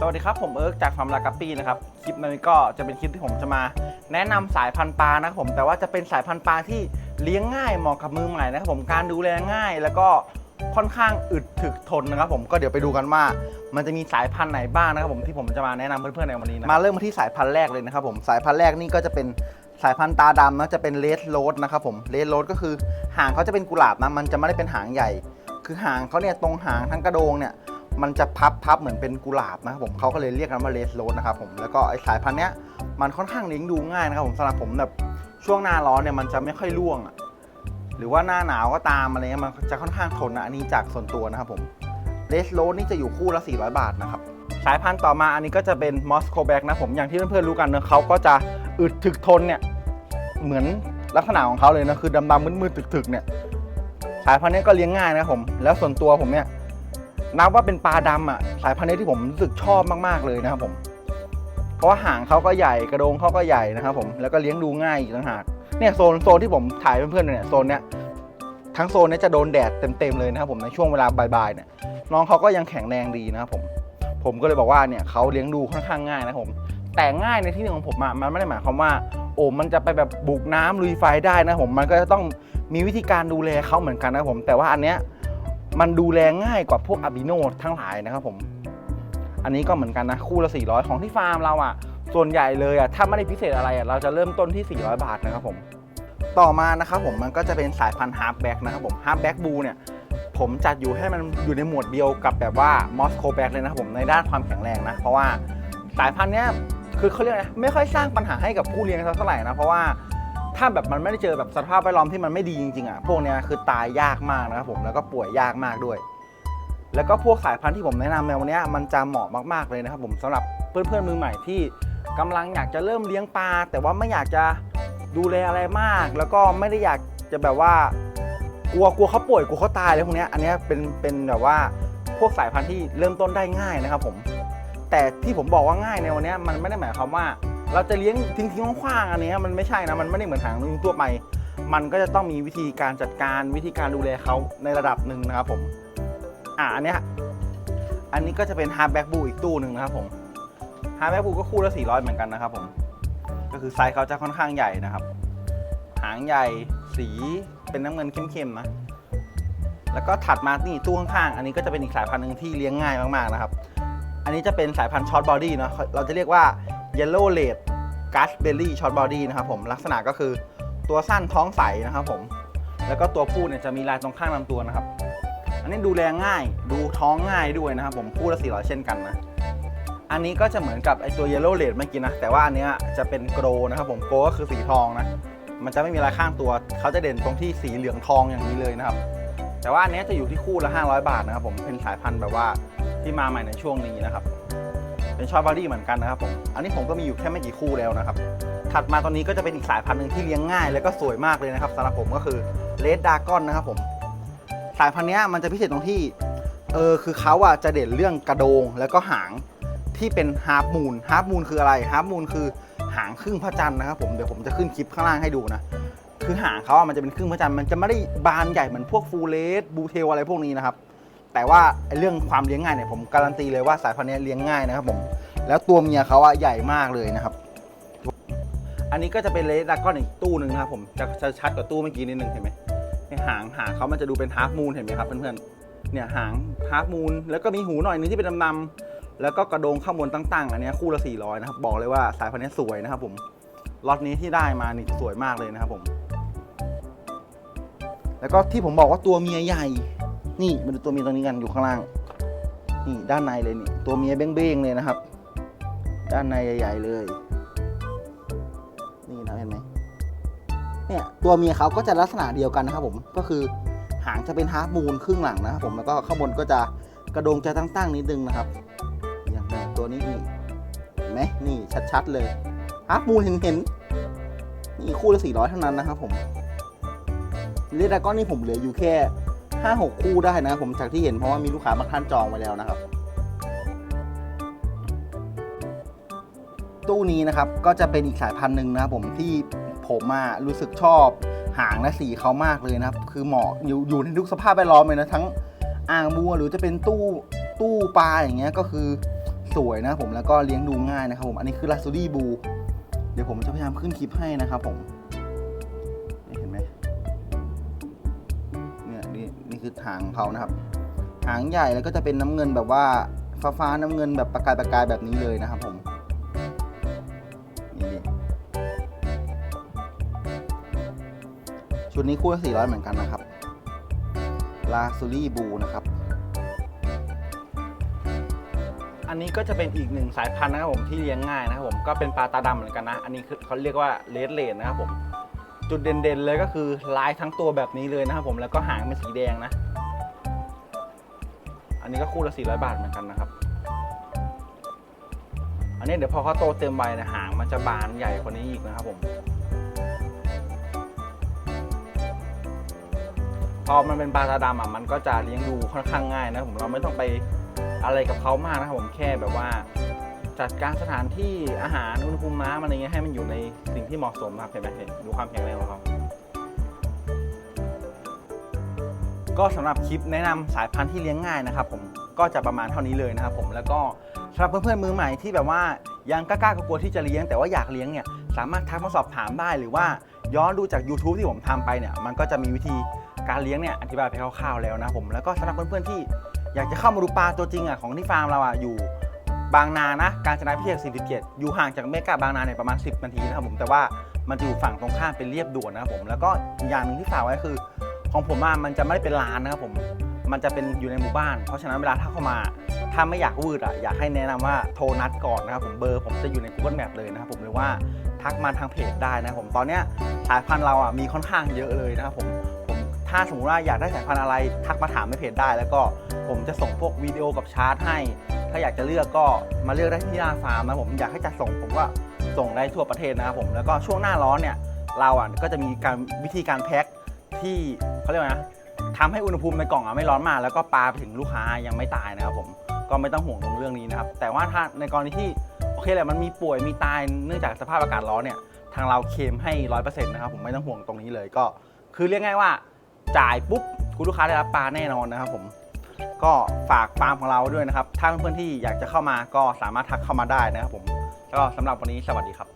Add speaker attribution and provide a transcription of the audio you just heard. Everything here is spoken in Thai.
Speaker 1: สวัสดีครับ ผมเอิร์กจากฟาร์มลากัปปี้นะครับ คลิปนี้ก็จะเป็นคลิปที่ผมจะมา แนะนำสายพันธุ์ปลานะครับผมแต่ว่าจะเป็นสายพันธุ์ปลาที่เลี้ยงง่ายเหมาะกับมือใหม่นะครับผมการดูแลง่ายแล้วก็ค่อนข้างอึดถึกทนนะครับผมก็เดี๋ยวไปดูกันว่า มันจะมีสายพันธุ์ไหนบ้างนะครับผมที่ผมจะมาแนะนำเพื่อนๆในวันนี้นะมาเริ่มมาที่สายพันธุ์แรกเลยนะครับผมสายพันธุ์แรกนี่ก็จะเป็นสายพันธุ์ตาดำนะจะเป็นเลดโรดนะครับผมเลดโรดก็คือหางเขาจะเป็นกุหลาบนะมันจะไม่ได้เป็นหางใหญ่ คือหางเขาเนี่ยตรงหางทั้งกระโดงเนี่ย มันจะพับพับเหมือนเป็นกุหลาบนะครับผมเขาก็เลยเรียกกันว่าเลสโรสนะครับผมแล้วก็ไอสายพันธุ์เนี้ยมันค่อนข้างเลี้ยงดูง่ายนะครับผมสำหรับผมแบบช่วงหน้าร้อนเนี่ยมันจะไม่ค่อยร่วง หรือว่าหน้าหนาวก็ตามอะไรเงี้ยมันจะค่อนข้างทนนะอันนี้จากส่วนตัวนะครับผมเลสโรสนี่จะอยู่คู่ละ 400 บาทนะครับสายพันธุ์ต่อมาอันนี้ก็จะเป็นมอสโคแบกนะผมอย่างที่เพื่อนๆรู้กันเนอะเขาก็จะอึดถึกทนเนี่ยเหมือนลักษณะของเขาเลยนะคือดำๆมืดๆถึกๆเนี่ยสายพันธุ์นี้ก็เลี้ยงง่ายนะครับผม แล้วส่วนตัวผมเนี่ย นับว่าเป็นปลาดำอะสายพันธุ์นี้ที่ผมรู้สึกชอบมากๆเลยนะครับผม เพราะว่าหางเขาก็ใหญ่กระโดงเขาก็ใหญ่นะครับผมแล้วก็เลี้ยงดูง่ายอีกต่างหากเนี่ยโซนโซนที่ผมถ่ายเพื่อนๆเนี่ยโซนเนี้ยทั้งโซนเนี้ยจะโดนแดดเต็มๆเลยนะครับผมในช่วงเวลาบ่ายๆเนี่ยน้องเขาก็ยังแข็งแรงดีนะครับผมผมก็เลยบอกว่าเนี่ยเขาเลี้ยงดูค่อนข้างง่ายนะครับผม แต่ง่ายในที่หนี้ของผมอะมันไม่ได้หมายความว่า โอ้มันจะไปแบบบุกน้ำลุยไฟได้นะครับผมมันก็จะต้องมีวิธีการดูแลเขาเหมือนกันนะครับผม แต่ว่าอันเนี้ย มันดูแลง่ายกว่าพวกอาบิโนทั้งหลายนะครับผม อันนี้ก็เหมือนกันนะคู่ละ 400 ของที่ฟาร์มเราอะ่ะ ส่วนใหญ่เลยอะ่ะถ้าไม่ได้พิเศษอะไรอะ่ะเราจะเริ่มต้นที่ 400 บาทนะครับผม ต่อมานะครับผมมันก็จะเป็นสายพันธุ์ฮาร์ b แบ็กนะครับผมฮาร์ b แบ็กบูเนี่ยผมจัดอยู่ให้มันอยู่ในหมวดเดียวกับแบบว่ามอสโคแบ็กเลยนะครับผมในด้านความแข็งแรงนะ เพราะว่าสายพันธุ์เนี้ยคือเขาเรียกอะไม่ค่อยสร้างปัญหาให้กับผู้เลี้ยงสักเท่าไหร่นะเพราะว่า ถ้าแบบมันไม่ได้เจอแบบสภาพแวดล้อมที่มันไม่ดีจริงๆอะพวกเนี้ยคือตายยากมากนะครับผมแล้วก็ป่วยยากมากด้วย แล้วก็พวกสายพันธุ์ที่ผมแนะนำในวันเนี้ยมันจะเหมาะมากๆเลยนะครับผมสำหรับเพื่อนๆมือใหม่ที่กำลังอยากจะเริ่มเลี้ยงปลาแต่ว่าไม่อยากจะดูแลอะไรมาก แล้วก็ไม่ได้อยากจะแบบว่ากลัวกลัวเขาป่วยกลัวเขาตายอะไรพวกเนี้ยอันเนี้ยเป็นเป็นแบบว่าพวกสายพันธุ์ที่เริ่มต้นได้ง่ายนะครับผม แต่ที่ผมบอกว่าง่ายในวันเนี้ยมันไม่ได้หมายความว่า เราจะเลี้ยงทิ้งทิ้งขว้างๆอันนี้มันไม่ใช่นะ มันไม่ได้เหมือนหางนกยุงทั่วไป มันก็จะต้องมีวิธีการจัดการวิธีการดูแลเขาในระดับหนึ่งนะครับผมอะอันนี้อันนี้ก็จะเป็นฮาร์ b แบ็กบูอีกตู้หนึ่งนะครับผมฮาร์ b แบ็กบูก็คู่ละ400 เหมือนกันนะครับผมก็คือไซส์เขาจะค่อนข้างใหญ่นะครับ หางใหญ่สีเป็นน้ำเงินเข้มๆนะแล้วก็ถัดมานี่ตู้ข้างๆ อันนี้ก็จะเป็นอีกสายพันธุ์หนึ่งที่เลี้ยงง่ายมากๆนะครับ อันนี้จะเป็นสายพันธุ์ช็อตบอดี้เนาะ เราจะเรียกว่า Yellow l a d g a s b e r r y Short Body นะครับผมลักษณะก็คือตัวสั้นท้องใสนะครับผม แล้วก็ตัวผู้เนี่ยจะมีลายตรงข้างลำตัวนะครับ อันนี้ดูแลง่ายดูท้องง่ายด้วยนะครับผมคู่ละ400เช่นกันนะอันนี้ก็จะเหมือนกับไอตัว Yellow l a d เมื่อกี้นะ แต่ว่าอันเนี้ยจะเป็นโกลนะครับผมโกลก็คือสีทองนะ มันจะไม่มีลายข้างตัว เขาจะเด่นตรงที่สีเหลืองทองอย่างนี้เลยนะครับ แต่ว่าอันเนี้ยจะอยู่ที่คู่ละ 500 บาทนะครับผมเป็นสายพันธุ์แบบว่าที่มาใหม่ในช่วงนี้นะครับ เป็นชอตบอดี้เหมือนกันนะครับผมอันนี้ผมก็มีอยู่แค่ไม่กี่คู่แล้วนะครับ ถัดมาตอนนี้ก็จะเป็นอีกสายพันธุ์หนึ่งที่เลี้ยงง่าย แล้วก็สวยมากเลยนะครับสำหรับผมก็คือเลดดากอนนะครับผมสายพันธุ์นี้มันจะพิเศษตรงที่เออคือเขาอะจะเด่นเรื่องกระโดงแล้วก็หางที่เป็นฮาร์ m มูนฮาร์ m มูนคืออะไรฮาร์ m มูนคือหางครึ่งพระจันทร์นะครับผมเดี๋ยวผมจะขึ้นคลิปข้างล่างให้ดูนะคือหางเขาอะมันจะเป็นครึ่งพระจันทร์มันจะไม่ได้บานใหญ่เหมือนพวกฟูเลสบูเทลอะไรพวกนี้นะครับ แต่ว่าไอ้เรื่องความเลี้ยงง่ายเนี่ยผมการันตีเลยว่าสายพันธุ์นี้เลี้ยงง่ายนะครับผม แล้วตัวเมียเขาอะใหญ่มากเลยนะครับ อันนี้ก็จะเป็นเลดดากอนอีกตู้หนึ่งนะครับผมจะจะชัดกว่าตู้เมื่อกี้นิดนึงเห็นไหมหางหางเขามันจะดูเป็นฮาร์ฟมูนเห็นไหมครับเพื่อนๆ เนี่ยหางฮาร์ฟมูนแล้วก็มีหูหน่อยนึงที่เป็นดำๆแล้วก็กระโดงข้างบนตั้งๆ อันนี้คู่ละ 400 นะครับ บอกเลยว่าสายพันธุ์นี้สวยนะครับผมล็อตนี้ที่ได้มานี่สวยมากเลยนะครับผม แล้วก็ที่ผมบอกว่าตัวเมียใหญ่ นี่มาดูตัวเมียตรงนี้กันอยู่ข้างล่าง นี่ด้านในเลยนี่ ตัวเมียเบ้งๆเลยนะครับ ด้านในใหญ่ ๆเลย นี่นะเห็นไหมเนี่ยตัวเมียเขาก็จะลักษณะเดียวกันนะครับผม ก็คือหางจะเป็นฮาร์ฟมูนครึ่งหลังนะครับผม แล้วก็ข้างบนก็จะกระโดงจะตั้งๆนิดนึงนะครับ อย่างนี้ตัวนี้นี่เห็นไหมนี่ชัดๆเลยฮาร์ฟมูนเห็นๆนี่คู่ละ400เท่านั้นนะครับผมเรดดากอนนี่ผมเหลืออยู่แค่ ห้าหกคู่ได้นะ ผมจากที่เห็นเพราะว่ามีลูกค้าบางท่านจองไว้แล้วนะครับ ตู้นี้นะครับก็จะเป็นอีกสายพันธุ์หนึ่งนะครับผมที่ผมอะรู้สึกชอบหางและสีเขามากเลยนะครับ คือเหมาะอยู่อยู่ในทุกสภาพแวดล้อมเลยนะทั้งอ่างบัวหรือจะเป็นตู้ตู้ปลาอย่างเงี้ยก็คือสวยนะผมแล้วก็เลี้ยงดูง่ายนะครับผมอันนี้คือลาซูรี่บูเดี๋ยวผมจะพยายามขึ้นคลิปให้นะครับผม นี่คือหางเขานะครับ หางใหญ่แล้วก็จะเป็นน้ำเงินแบบว่าฟ้าฟ้าๆน้ำเงินแบบประกายประกายๆแบบนี้เลยนะครับผมนี่ชุดนี้คู่ละ400เหมือนกันนะครับลาซูรี่บูนะครับ อันนี้ก็จะเป็นอีกหนึ่งสายพันธุ์นะครับผมที่เลี้ยงง่ายนะครับผมก็เป็นปลาตาดำเหมือนกันนะ อันนี้คือเขาเรียกว่าเลดเลนนะครับผม จุดเด่นๆเลยก็คือลายทั้งตัวแบบนี้เลยนะครับผมแล้วก็หางเป็นสีแดงนะ อันนี้ก็คู่ละ400 บาทเหมือนกันนะครับ อันนี้เดี๋ยวพอเขาโตเต็มวัยนะหางมันจะบานใหญ่กว่านี้อีกนะครับผมพอมันเป็นปลาตาดำอะมันก็จะเลี้ยงดูค่อนข้างง่ายนะผมเราไม่ต้องไปอะไรกับเขามากนะครับผมแค่แบบว่า จัดการสถานที่อาหารอุณหภูมิน้ำอะไรเงี้ยให้มันอยู่ในสิ่งที่เหมาะสมนะครับเห็นไหมเห็นดูความแข็งแรงของเขาก็สำหรับคลิปแนะนำสายพันธุ์ที่เลี้ยงง่ายนะครับผมก็จะประมาณเท่านี้เลยนะครับผมแล้วก็สำหรับเพื่อนๆมือใหม่ที่แบบว่ายังกล้ากลัวที่จะเลี้ยง แต่ว่าอยากเลี้ยงเนี่ยสามารถทักมาสอบถามได้หรือว่าย้อนดูจาก YouTube ที่ผมทำไปเนี่ยมันก็จะมีวิธีการเลี้ยงเนี่ยอธิบายไปคร่าวๆแล้วนะผมแล้วก็สำหรับเพื่อนๆที่อยากจะเข้ามาดูปลาตัวจริงอะของที่ฟาร์มเราอะอยู่ บางนานะ การจนาพิเศษ47 อยู่ห่างจากเมกาบางนาเนี่ยประมาณ 10 นาทีนะครับผม แต่ว่ามันจะอยู่ฝั่งตรงข้ามเป็นเรียบด่วนนะครับผม แล้วก็อย่างหนึ่งที่ฝากไว้คือ ของผมอะมันจะไม่ได้เป็นร้านนะครับผม มันจะเป็นอยู่ในหมู่บ้าน เพราะฉะนั้นเวลาถ้าเข้ามา ถ้าไม่อยากวืดอะอยากให้แนะนำว่าโทรนัดก่อนนะครับผม เบอร์ผมจะอยู่ใน Google Map เลยนะครับผมหรือว่าทักมาทางเพจได้นะครับผม ตอนเนี้ยสายพันธุ์เราอะมีค่อนข้างเยอะเลยนะครับผม ถ้าสมมติว่าอยากได้สายพันธุ์อะไรทักมาถามในเพจได้ แล้วก็ผมจะส่งพวกวิดีโอกับชาร์ตให้ ถ้าอยากจะเลือกก็มาเลือกได้ที่หน้าฟาร์มนะผมอยากให้จัดส่งผมก็ส่งได้ทั่วประเทศนะครับผมแล้วก็ช่วงหน้าร้อนเนี่ยเราอะก็จะมีการวิธีการแพ็คที่เขาเรียกว่านะทำให้อุณหภูมิในกล่องอะไม่ร้อนมาก แล้วก็ปลาไปถึงลูกค้ายังไม่ตายนะครับผมก็ไม่ต้องห่วงตรงเรื่องนี้นะครับแต่ว่าถ้าในกรณีที่โอเคแหละมันมีป่วยมีตายเนื่องจากสภาพอากาศร้อนเนี่ยทางเราเคลมให้ร้อยเปอร์เซ็นต์นะครับผมไม่ต้องห่วงตรงนี้เลยก็ คือเรียกง่ายว่า จ่ายปุ๊บคุณลูกค้าได้รับปลาแน่นอนนะครับผมก็ฝากฟาร์มของเราด้วยนะครับ ถ้าเพื่อนๆที่อยากจะเข้ามาก็สามารถทักเข้ามาได้นะครับผมก็สำหรับวันนี้สวัสดีครับ